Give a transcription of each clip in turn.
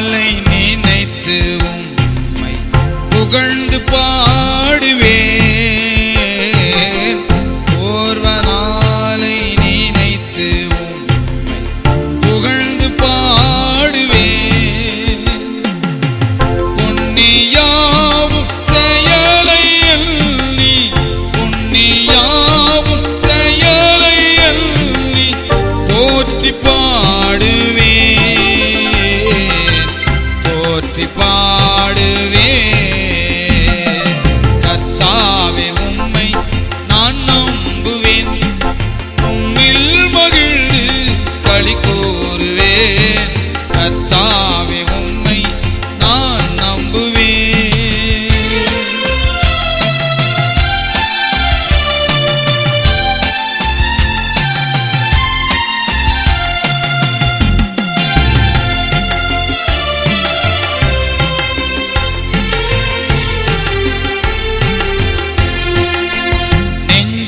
நாளை நினைத்து உம்மை புகழ்ந்து பாடுவே ஓர்வ நாளை நினைத்து உம்மை புகழ்ந்து பாடுவே பொன்னியா போற்றி பாடுவே கர்த்தாவே உம்மை நான் நம்புவேன். உம்மில் மகிழ்ந்து களி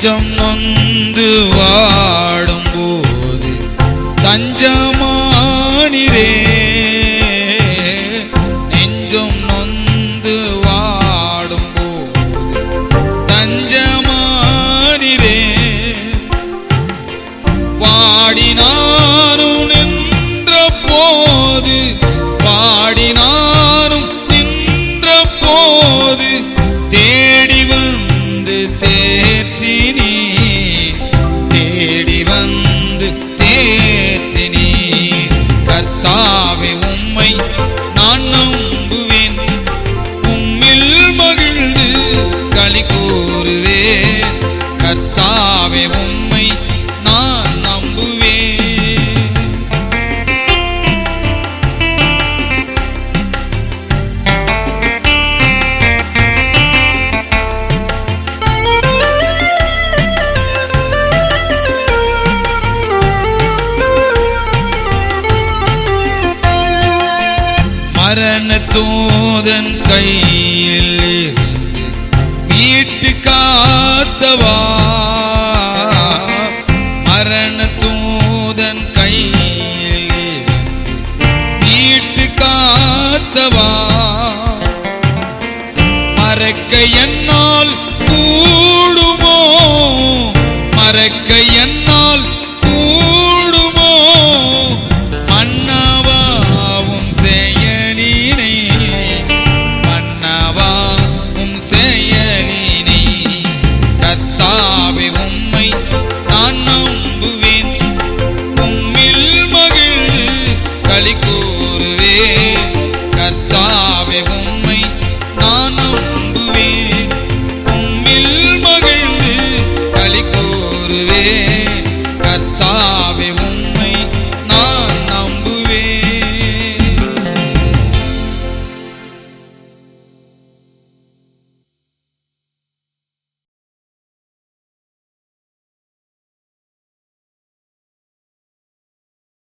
நெஞ்சம் நொந்து வாடும்போது தேடி வந்து தேற்றினி கர்த்தாவே உம்மை நான் நம்புவேன். உம்மில் மகிழ்ந்து களி கூறுவேன். கர்த்தாவே உம்மை நான் மரண தூதன் கையில் இருந்து மீட்டு காத்தவா? மரண தூதன் கையில் இருந்து மீட்டு காத்தவா? மறக்க என்னால் கூடுமோ? மறக்க என்னால் களி கூறுவேன். கர்த்தாவே உம்மை நான் நம்புவேன். உம்மில் மகிழ்ந்து களி கூறுவேன். கர்த்தாவே உம்மை நான்